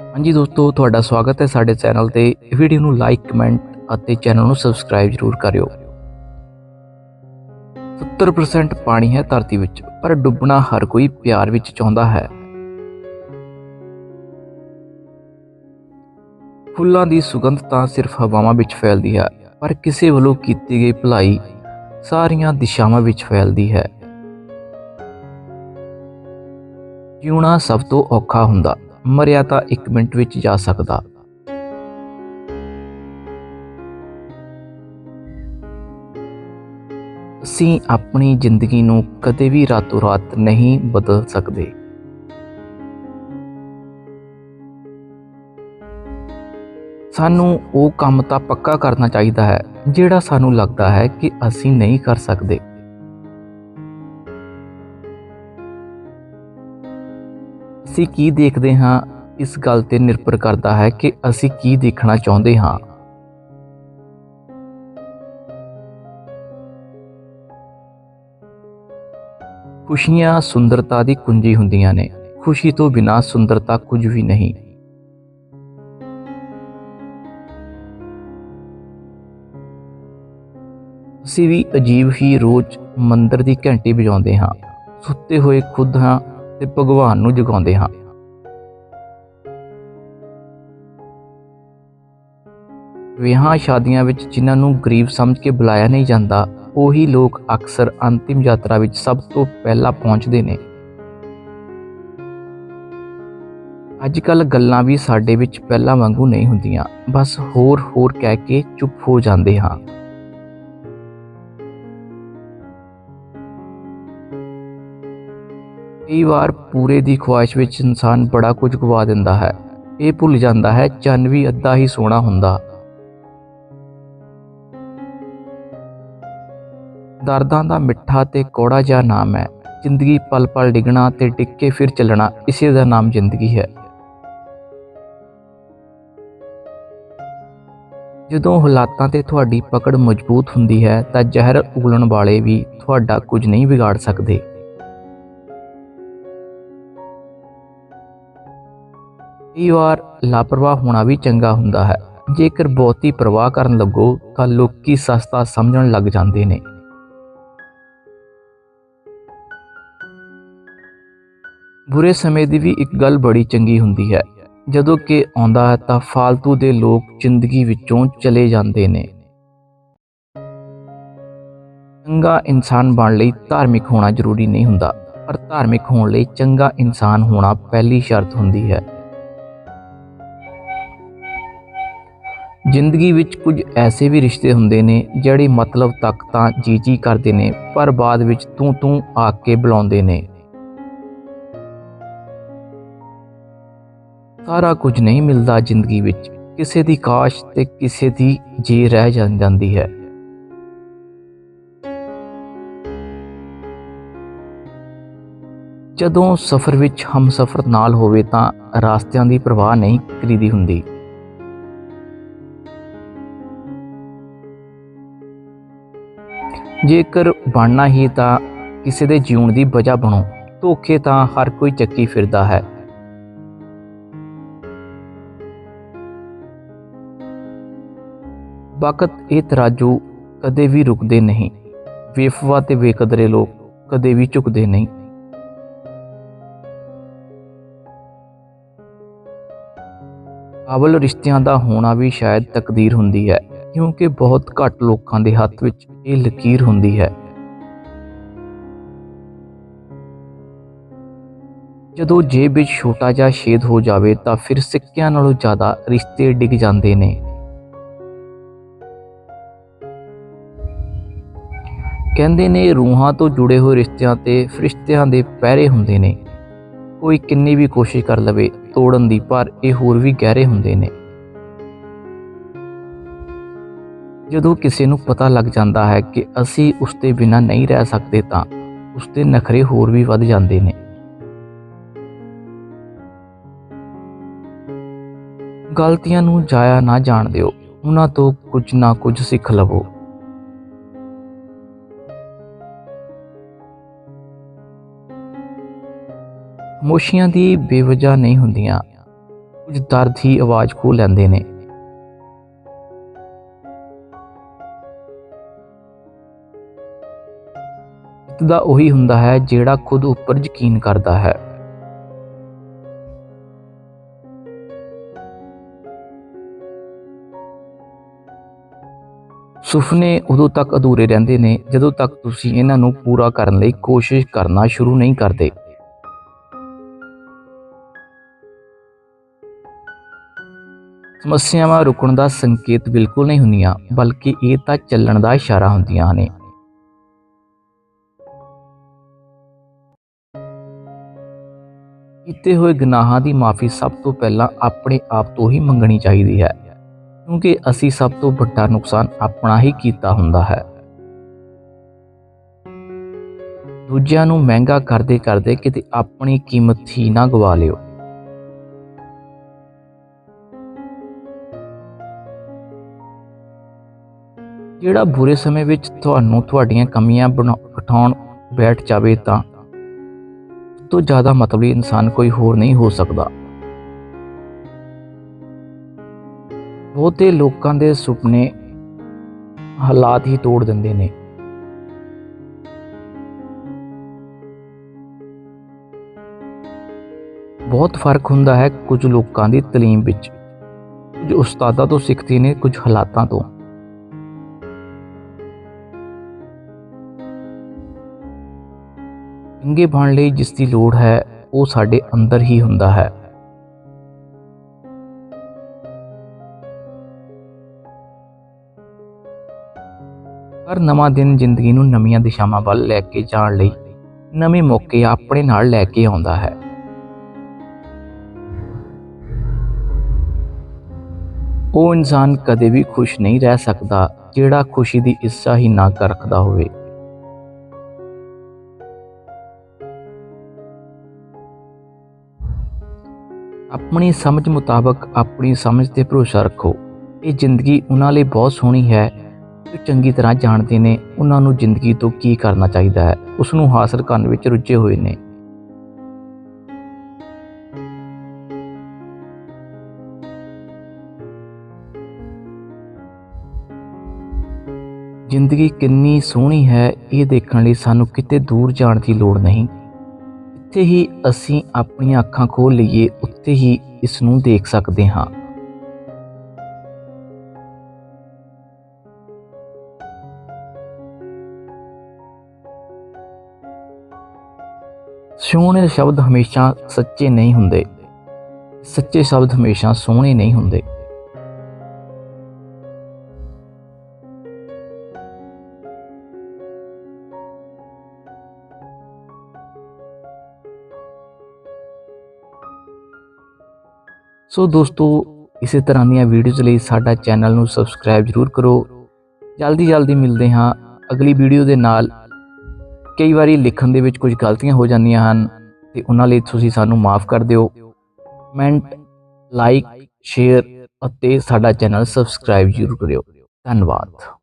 ਹਾਂਜੀ ਦੋਸਤੋ, ਤੁਹਾਡਾ ਸਵਾਗਤ ਹੈ ਸਾਡੇ ਚੈਨਲ ਤੇ। ਵੀਡੀਓ ਨੂੰ ਲਾਈਕ ਕਮੈਂਟ ਅਤੇ ਚੈਨਲ ਨੂੰ ਸਬਸਕ੍ਰਾਈਬ ਜ਼ਰੂਰ ਕਰਿਓ। 70% ਪਾਣੀ ਹੈ ਧਰਤੀ ਵਿੱਚ, ਪਰ ਡੁੱਬਣਾ ਹਰ ਕੋਈ ਪਿਆਰ ਵਿੱਚ ਚਾਹੁੰਦਾ ਹੈ। ਫੁੱਲਾਂ ਦੀ ਸੁਗੰਧ ਤਾਂ ਸਿਰਫ ਹਵਾਵਾਂ ਵਿੱਚ ਫੈਲਦੀ ਹੈ, ਪਰ ਕਿਸੇ ਵੱਲੋਂ ਕੀਤੀ ਗਈ ਭਲਾਈ ਸਾਰੀਆਂ ਦਿਸ਼ਾਵਾਂ ਵਿੱਚ ਫੈਲਦੀ ਹੈ। ਜਿਉਣਾ ਸਭ ਤੋਂ ਔਖਾ ਹੁੰਦਾ। ਮਰਿਆ ਤਾਂ 1 ਮਿੰਟ ਵਿੱਚ ਜਾ ਸਕਦਾ। ਅਸੀਂ ਆਪਣੀ ਜ਼ਿੰਦਗੀ ਨੂੰ ਕਦੇ ਵੀ ਰਾਤੋਂ ਰਾਤ ਨਹੀਂ ਬਦਲ ਸਕਦੇ। ਸਾਨੂੰ ਉਹ ਕੰਮ ਤਾਂ ਪੱਕਾ ਕਰਨਾ ਚਾਹੀਦਾ ਹੈ, ਜਿਹੜਾ ਸਾਨੂੰ ਲੱਗਦਾ ਹੈ ਕਿ ਅਸੀਂ ਨਹੀਂ ਕਰ ਸਕਦੇ। ਅਸੀਂ ਕੀ ਦੇਖਦੇ ਹਾਂ, ਇਸ ਗੱਲ ਤੇ ਨਿਰਭਰ ਕਰਦਾ ਹੈ ਕਿ ਅਸੀਂ ਕੀ ਦੇਖਣਾ ਚਾਹੁੰਦੇ ਹਾਂ। ਖੁਸ਼ੀਆਂ ਸੁੰਦਰਤਾ ਦੀ ਕੁੰਜੀ ਹੁੰਦੀਆਂ ਨੇ। ਖੁਸ਼ੀ ਤੋਂ ਬਿਨਾਂ ਸੁੰਦਰਤਾ ਕੁਝ ਵੀ ਨਹੀਂ। ਅਸੀਂ ਵੀ ਅਜੀਬ ਹੀ ਰੋਜ਼ ਮੰਦਰ ਦੀ ਘੰਟੀ ਵਜਾਉਂਦੇ ਹਾਂ। ਸੁੱਤੇ ਹੋਏ ਖੁਦ ਹਾਂ ਤੇ ਭਗਵਾਨ ਨੂੰ ਜਗਾਉਂਦੇ ਹਾਂ। ਵਿਆਹਾਂ ਸ਼ਾਦੀਆਂ ਵਿੱਚ ਜਿਨ੍ਹਾਂ ਨੂੰ ਗਰੀਬ ਸਮਝ ਕੇ ਬੁਲਾਇਆ ਨਹੀਂ ਜਾਂਦਾ, ਉਹੀ ਲੋਕ ਅਕਸਰ ਅੰਤਿਮ ਯਾਤਰਾ ਵਿੱਚ ਸਭ ਤੋਂ ਪਹਿਲਾਂ ਪਹੁੰਚਦੇ ਨੇ। ਅੱਜ ਕੱਲ ਗੱਲਾਂ ਵੀ ਸਾਡੇ ਵਿੱਚ ਪਹਿਲਾਂ ਵਾਂਗੂ ਨਹੀਂ ਹੁੰਦੀਆਂ, ਬਸ ਹੋਰ ਹੋਰ ਕਹਿ ਕੇ ਚੁੱਪ ਹੋ ਜਾਂਦੇ ਹਾਂ। ਕਈ ਵਾਰ ਪੂਰੇ ਦੀ ਖੁਆਇਸ਼ ਵਿੱਚ ਇਨਸਾਨ ਬੜਾ ਕੁਝ ਗਵਾ ਦਿੰਦਾ ਹੈ। ਇਹ ਭੁੱਲ ਜਾਂਦਾ ਹੈ ਚੰਨ ਵੀ ਅੱਧਾ ਹੀ ਸੋਹਣਾ ਹੁੰਦਾ। ਦਰਦਾਂ ਦਾ ਮਿੱਠਾ ਤੇ ਕੌੜਾ ਜਿਹਾ ਨਾਮ ਹੈ। ਜ਼ਿੰਦਗੀ ਪਲ ਪਲ ਡਿੱਗਣਾ ਤੇ ਡਿੱਗ ਕੇ ਫਿਰ ਚੱਲਣਾ, ਇਸੇ ਦਾ ਨਾਮ ਜ਼ਿੰਦਗੀ ਹੈ। ਜਦੋਂ ਹਾਲਾਤਾਂ ਤੇ ਤੁਹਾਡੀ ਪਕੜ ਮਜ਼ਬੂਤ ਹੁੰਦੀ ਹੈ, ਤਾਂ ਜ਼ਹਿਰ ਉਗਲਣ ਵਾਲੇ ਵੀ ਤੁਹਾਡਾ ਕੁਝ ਨਹੀਂ ਵਿਗਾੜ ਸਕਦੇ। ਕਈ ਵਾਰ ਲਾਪਰਵਾਹ ਹੋਣਾ ਵੀ ਚੰਗਾ ਹੁੰਦਾ ਹੈ। ਜੇਕਰ ਬਹੁਤੀ ਪਰਵਾਹ ਕਰਨ ਲੱਗੋ, ਤਾਂ ਲੋਕੀ ਸਸਤਾ ਸਮਝਣ ਲੱਗ ਜਾਂਦੇ ਨੇ। ਬੁਰੇ ਸਮੇਂ ਦੀ ਵੀ ਇੱਕ ਗੱਲ ਬੜੀ ਚੰਗੀ ਹੁੰਦੀ ਹੈ। ਜਦੋਂ ਕਿ ਆਉਂਦਾ ਹੈ, ਤਾਂ ਫਾਲਤੂ ਦੇ ਲੋਕ ਜ਼ਿੰਦਗੀ ਵਿੱਚੋਂ ਚਲੇ ਜਾਂਦੇ ਨੇ। ਚੰਗਾ ਇਨਸਾਨ ਬਣਨ ਲਈ ਧਾਰਮਿਕ ਹੋਣਾ ਜ਼ਰੂਰੀ ਨਹੀਂ ਹੁੰਦਾ, ਪਰ ਧਾਰਮਿਕ ਹੋਣ ਲਈ ਚੰਗਾ ਇਨਸਾਨ ਹੋਣਾ ਪਹਿਲੀ ਸ਼ਰਤ ਹੁੰਦੀ ਹੈ। ਜ਼ਿੰਦਗੀ ਵਿੱਚ ਕੁਝ ਐਸੇ ਵੀ ਰਿਸ਼ਤੇ ਹੁੰਦੇ ਨੇ ਜਿਹੜੇ ਮਤਲਬ ਤੱਕ ਤਾਂ ਜੀ ਜੀ ਕਰਦੇ ਨੇ, ਪਰ ਬਾਅਦ ਵਿੱਚ ਤੂੰ ਤੂੰ ਆ ਕੇ ਬੁਲਾਉਂਦੇ ਨੇ। ਸਾਰਾ ਕੁਝ ਨਹੀਂ ਮਿਲਦਾ ਜ਼ਿੰਦਗੀ ਵਿੱਚ। ਕਿਸੇ ਦੀ ਕਾਸ਼ ਤੇ ਕਿਸੇ ਦੀ ਜੀ ਰਹਿ ਜਾਂਦੀ ਹੈ। ਜਦੋਂ ਸਫ਼ਰ ਵਿੱਚ ਹਮਸਫ਼ਰ ਨਾਲ ਹੋਵੇ ਤਾਂ ਰਾਸਤਿਆਂ ਦੀ ਪਰਵਾਹ ਨਹੀਂ ਕਰੀਦੀ ਹੁੰਦੀ। ਜੇਕਰ ਬਣਨਾ ਹੀ ਤਾਂ ਕਿਸੇ ਦੇ ਜਿਉਣ ਦੀ ਵਜ੍ਹਾ ਬਣੋ। ਧੋਖੇ ਤਾਂ ਹਰ ਕੋਈ ਚੱਕੀ ਫਿਰਦਾ ਹੈ। ਵਕਤ ਇਹ ਤਰਾਜੂ ਕਦੇ ਵੀ ਰੁਕਦੇ ਨਹੀਂ। ਬੇਫਵਾ ਤੇ ਬੇਕਦਰੇ ਲੋਕ ਕਦੇ ਵੀ ਝੁਕਦੇ ਨਹੀਂ। ਕਾਬਲ ਰਿਸ਼ਤਿਆਂ ਦਾ ਹੋਣਾ ਵੀ ਸ਼ਾਇਦ ਤਕਦੀਰ ਹੁੰਦੀ ਹੈ। ਕਿਉਂਕਿ ਬਹੁਤ ਘੱਟ ਲੋਕਾਂ ਦੇ ਹੱਥ ਵਿੱਚ ਇਹ ਲਕੀਰ ਹੁੰਦੀ ਹੈ। ਜਦੋਂ ਜੇਬ ਵਿੱਚ ਛੋਟਾ ਜਿਹਾ ਛੇਦ ਹੋ ਜਾਵੇ ਤਾਂ ਫਿਰ ਸਿੱਕਿਆਂ ਨਾਲੋਂ ਜ਼ਿਆਦਾ ਰਿਸ਼ਤੇ ਡਿੱਗ ਜਾਂਦੇ ਨੇ। ਕਹਿੰਦੇ ਨੇ ਰੂਹਾਂ ਤੋਂ ਜੁੜੇ ਹੋਏ ਰਿਸ਼ਤਿਆਂ ਤੇ ਫਰਿਸ਼ਤਿਆਂ ਦੇ ਪਹਿਰੇ ਹੁੰਦੇ ਨੇ। ਕੋਈ ਕਿੰਨੀ ਵੀ ਕੋਸ਼ਿਸ਼ ਕਰ ਲਵੇ ਤੋੜਨ ਦੀ, ਪਰ ਇਹ ਹੋਰ ਵੀ ਗਹਿਰੇ ਹੁੰਦੇ ਨੇ। ਜਦੋਂ ਕਿਸੇ ਨੂੰ ਪਤਾ ਲੱਗ ਜਾਂਦਾ ਹੈ ਕਿ ਅਸੀਂ ਉਸ ਦੇ ਬਿਨਾਂ ਨਹੀਂ ਰਹਿ ਸਕਦੇ ਤਾਂ ਉਸ ਦੇ ਨਖਰੇ ਹੋਰ ਵੀ ਵੱਧ ਜਾਂਦੇ ਨੇ। ਗਲਤੀਆਂ ਨੂੰ ਜਾਇਆ ਨਾ ਜਾਣ ਦਿਓ। ਉਹਨਾਂ ਤੋਂ ਕੁਝ ਨਾ ਕੁਝ ਸਿੱਖ ਲਵੋ। ਮੋਸ਼ੀਆਂ ਦੀ ਬੇਵਜ੍ਹਾ ਨਹੀਂ ਹੁੰਦੀਆਂ। ਕੁਝ ਦਰਦ ਹੀ ਆਵਾਜ਼ ਖੋਹ ਲੈਂਦੇ ਨੇ। ਜਿੱਤ ਦਾ ਉਹੀ ਹੁੰਦਾ ਹੈ ਜਿਹੜਾ ਖੁਦ ਉੱਪਰ ਯਕੀਨ ਕਰਦਾ ਹੈ। ਸੁਪਨੇ ਉਦੋਂ ਤੱਕ ਅਧੂਰੇ ਰਹਿੰਦੇ ਨੇ ਜਦੋਂ ਤੱਕ ਤੁਸੀਂ ਇਹਨਾਂ ਨੂੰ ਪੂਰਾ ਕਰਨ ਲਈ ਕੋਸ਼ਿਸ਼ ਕਰਨਾ ਸ਼ੁਰੂ ਨਹੀਂ ਕਰਦੇ। ਸਮੱਸਿਆਵਾਂ ਰੁਕਣ ਦਾ ਸੰਕੇਤ ਬਿਲਕੁਲ ਨਹੀਂ ਹੁੰਦੀਆਂ, ਬਲਕਿ ਇਹ ਤਾਂ ਚੱਲਣ ਦਾ ਇਸ਼ਾਰਾ ਹੁੰਦੀਆਂ ਨੇ। ਕੀਤੇ ਹੋਏ ਗੁਨਾਹਾਂ ਦੀ ਮਾਫੀ ਸਭ ਤੋਂ ਪਹਿਲਾਂ ਆਪਣੇ ਆਪ ਤੋਂ ਹੀ ਮੰਗਣੀ ਚਾਹੀਦੀ ਹੈ, ਕਿਉਂਕਿ ਅਸੀਂ ਸਭ ਤੋਂ ਵੱਡਾ ਨੁਕਸਾਨ ਆਪਣਾ ਹੀ ਕੀਤਾ ਹੁੰਦਾ ਹੈ। ਦੂਜਿਆਂ ਨੂੰ ਮਹਿੰਗਾ ਕਰਦੇ ਕਰਦੇ ਕਿਤੇ ਆਪਣੀ ਕੀਮਤ ਹੀ ਨਾ ਗਵਾ ਲਿਓ। ਜਿਹੜਾ ਬੁਰੇ ਸਮੇਂ ਵਿੱਚ ਤੁਹਾਨੂੰ ਤੁਹਾਡੀਆਂ ਕਮੀਆਂ ਬਣਾ- ਘਟਾਉਣ ਬੈਠ ਜਾਵੇ ਤਾਂ ਤੋਂ ਜ਼ਿਆਦਾ ਮਤਲਬੀ ਇਨਸਾਨ ਕੋਈ ਹੋਰ ਨਹੀਂ ਹੋ ਸਕਦਾ। ਬਹੁਤੇ ਲੋਕਾਂ ਦੇ ਸੁਪਨੇ ਹਾਲਾਤ ਹੀ ਤੋੜ ਦਿੰਦੇ ਨੇ। ਬਹੁਤ ਫ਼ਰਕ ਹੁੰਦਾ ਹੈ ਕੁਝ ਲੋਕਾਂ ਦੀ ਤਾਲੀਮ ਵਿੱਚ। ਕੁਝ ਉਸਤਾਦਾਂ ਤੋਂ ਸਿੱਖਦੇ ਨੇ ਕੁਝ ਹਾਲਾਤਾਂ ਤੋਂ। ਚੰਗੇ ਬਣ ਲਈ ਜਿਸ ਦੀ ਲੋੜ ਹੈ, ਉਹ ਸਾਡੇ ਅੰਦਰ ਹੀ ਹੁੰਦਾ ਹੈ। ਹਰ ਨਵਾਂ ਦਿਨ ਜ਼ਿੰਦਗੀ ਨੂੰ ਨਵੀਆਂ ਦਿਸ਼ਾਵਾਂ ਵੱਲ ਲੈ ਕੇ ਜਾਣ ਲਈ ਨਵੇਂ ਮੌਕੇ ਆਪਣੇ ਨਾਲ ਲੈ ਕੇ ਆਉਂਦਾ ਹੈ। ਉਹ ਇਨਸਾਨ ਕਦੇ ਵੀ ਖੁਸ਼ ਨਹੀਂ ਰਹਿ ਸਕਦਾ, ਜਿਹੜਾ ਖੁਸ਼ੀ ਦੀ ਇੱਛਾ ਹੀ ਨਾ ਕਰ ਰੱਖਦਾ ਹੋਵੇ। ਆਪਣੀ ਸਮਝ ਮੁਤਾਬਕ ਆਪਣੀ ਸਮਝ ਤੇ ਭਰੋਸਾ ਰੱਖੋ। ਇਹ ਜ਼ਿੰਦਗੀ ਉਹਨਾਂ ਲਈ ਬਹੁਤ ਸੋਹਣੀ ਹੈ, ਜੋ ਚੰਗੀ ਤਰ੍ਹਾਂ ਜਾਣਦੇ ਨੇ ਉਹਨਾਂ ਨੂੰ ਜ਼ਿੰਦਗੀ ਤੋਂ ਕੀ ਕਰਨਾ ਚਾਹੀਦਾ ਹੈ ਉਸ ਨੂੰ ਹਾਸਲ ਕਰਨ ਵਿੱਚ ਰੁੱਝੇ ਹੋਏ ਨੇ। ਜ਼ਿੰਦਗੀ ਕਿੰਨੀ ਸੋਹਣੀ ਹੈ, ਇਹ ਦੇਖਣ ਲਈ ਸਾਨੂੰ ਕਿਤੇ ਦੂਰ ਜਾਣ ਦੀ ਲੋੜ ਨਹੀਂ। ਜਿੱਥੇ ਹੀ ਅਸੀਂ ਆਪਣੀਆਂ ਅੱਖਾਂ ਖੋਲ ਲਈਏ, ਉੱਥੇ ਹੀ ਇਸ ਨੂੰ ਦੇਖ ਸਕਦੇ ਹਾਂ। ਸੋਹਣੇ ਸ਼ਬਦ ਹਮੇਸ਼ਾ ਸੱਚੇ ਨਹੀਂ ਹੁੰਦੇ। ਸੱਚੇ ਸ਼ਬਦ ਹਮੇਸ਼ਾ ਸੋਹਣੇ ਨਹੀਂ ਹੁੰਦੇ। ਸੋ ਦੋਸਤੋ, ਇਸੇ ਤਰ੍ਹਾਂ ਦੀਆਂ ਵੀਡੀਓਜ਼ ਲਈ ਸਾਡਾ ਚੈਨਲ ਨੂੰ ਸਬਸਕ੍ਰਾਈਬ ਜ਼ਰੂਰ ਕਰੋ। ਜਲਦੀ ਜਲਦੀ ਮਿਲਦੇ ਹਾਂ ਅਗਲੀ ਵੀਡੀਓ ਦੇ ਨਾਲ। ਕਈ ਵਾਰੀ ਲਿਖਣ ਦੇ ਵਿੱਚ ਕੁਝ ਗਲਤੀਆਂ ਹੋ ਜਾਂਦੀਆਂ ਹਨ, ਤੇ ਉਹਨਾਂ ਲਈ ਤੁਸੀਂ ਸਾਨੂੰ ਮਾਫ ਕਰ ਦਿਓ। ਕਮੈਂਟ ਲਾਈਕ ਸ਼ੇਅਰ ਅਤੇ ਸਾਡਾ ਚੈਨਲ ਸਬਸਕ੍ਰਾਈਬ ਜ਼ਰੂਰ ਕਰਿਓ। ਧੰਨਵਾਦ।